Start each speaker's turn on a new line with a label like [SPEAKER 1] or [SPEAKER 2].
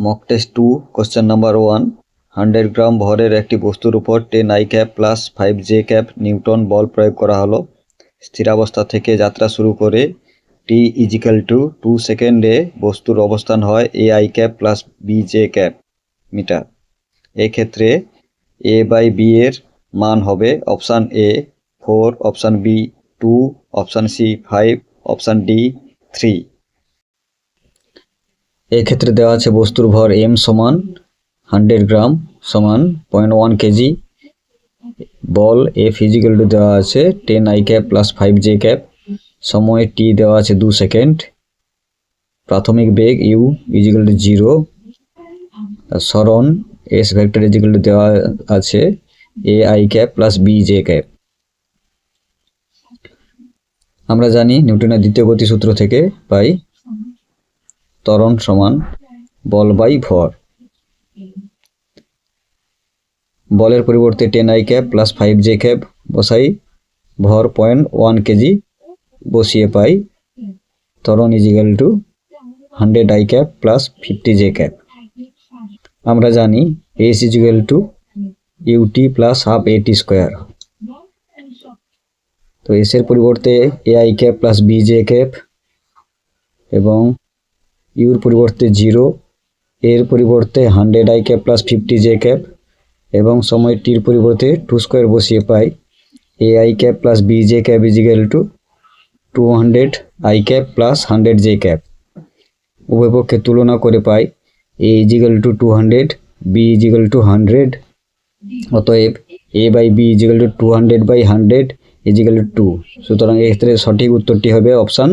[SPEAKER 1] Mock test two question number one hundred gram ভরের একটি বস্তুর উপর ten i cap plus five j cap newton বল প্রয়োগ করা হলো। স্থিরাবস্থা থেকে যাত্রা শুরু করে টি ইজিক্যাল টু টু সেকেন্ডে বস্তুর অবস্থান হয় a i cap plus b j cap metre এক্ষেত্রে এ বাই বি এর মান হবে option A four option B two option C five option D three এক্ষেত্রে দেওয়া আছে বস্তুর ভর এম সমান হান্ড্রেড গ্রাম সমান পয়েন্ট ওয়ান কেজি বল এ ফিজিক্যাল টু দেওয়া আছে ten i cap plus five j cap সময় টি দেওয়া আছে দু সেকেন্ড প্রাথমিক বেগ ইউ ইজিক্যাল টু জিরো সরণ এস ভেক্টর ইজিক্যাল টু দেওয়া আছে a i cap plus b j cap আমরা জানি নিউটনের দ্বিতীয় গতিসূত্র থেকে পাই ত্বরণ সমান বল বাই ভর। বলের পরিবর্তে ten i cap plus five j cap বসাই ভর পয়েন্ট ওয়ান কেজি বসিয়ে পাই। ত্বরণ equal to hundred i cap plus fifty j cap. আমরা জানি s equal to u t plus half a t square তো এস এর পরিবর্তে a i cap plus b j cap এবং ইউর পরিবর্তে জিরো, এর পরিবর্তে hundred i cap plus fifty j cap, এবং সময় টির পরিবর্তে টু স্কোয়ার বসিয়ে পাই। A i cap plus b j cap equal to two hundred i cap plus hundred j cap. উভয় পক্ষে তুলনা করে পাই, a equal to two hundred, b equal to hundred, অতএব a by b equal to two hundred by hundred equal to. সুতরাং এক্ষেত্রে সঠিক উত্তরটি হবে অপশান